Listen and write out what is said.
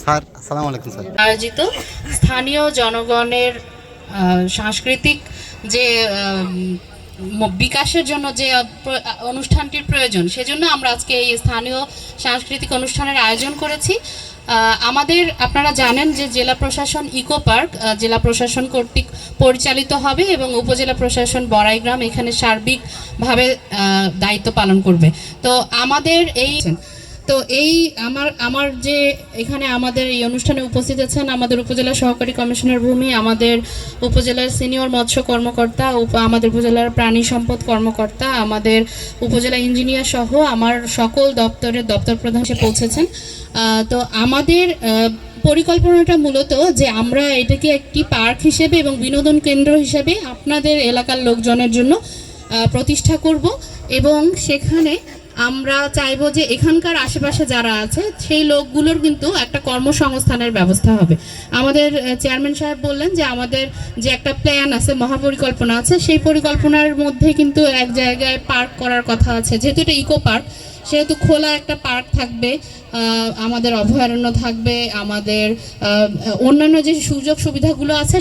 Sir, আসসালামু আলাইকুম, sir. আয়োজিত স্থানীয় জনগণের সাংস্কৃতিক যে বিকাশের জন্য যে অনুষ্ঠানটির প্রয়োজন, সেজন্য আমরা আজকে এই স্থানীয় সাংস্কৃতিক অনুষ্ঠানের আয়োজন করেছি। আমাদের, আপনারা জানেন যে জেলা প্রশাসন ইকো পার্ক জেলা প্রশাসন কর্তৃক পরিচালিত হবে এবং উপজেলা প্রশাসন বড়াইগ্রাম এখানে সার্বিকভাবে দায়িত্ব পালন করবে। তো আমাদের এই তো এই আমার আমার যে এখানে আমাদের এই অনুষ্ঠানে উপস্থিত আছেন আমাদের উপজেলা সহকারী কমিশনার ভূমি, আমাদের উপজেলার সিনিয়র মৎস্য কর্মকর্তা আমাদের উপজেলার প্রাণী সম্পদ কর্মকর্তা, আমাদের উপজেলা ইঞ্জিনিয়ার সহ আমার সকল দপ্তরের দপ্তর প্রধান এসে পৌঁছেছেন। তো আমাদের পরিকল্পনাটা মূলত যে আমরা এটাকে একটি পার্ক হিসেবে এবং বিনোদন কেন্দ্র হিসেবে আপনাদের এলাকার লোকজনের জন্য প্রতিষ্ঠা করব এবং সেখানে আমরা চাইব যে এখানকার আশেপাশে যারা আছে, সেই লোকগুলোর কিন্তু একটা কর্মসংস্থানের ব্যবস্থা হবে। আমাদের চেয়ারম্যান সাহেব বললেন যে আমাদের যে একটা প্ল্যান আছে, মহাপরিকল্পনা আছে, সেই পরিকল্পনার মধ্যে কিন্তু এক জায়গায় পার্ক করার কথা আছে। যেহেতু এটা ইকো পার্ক সেহেতু খোলা একটা পার্ক থাকবে আমাদের অভয়ারণ্য থাকবে, আমাদের অন্যান্য যে সুযোগ সুবিধাগুলো আছে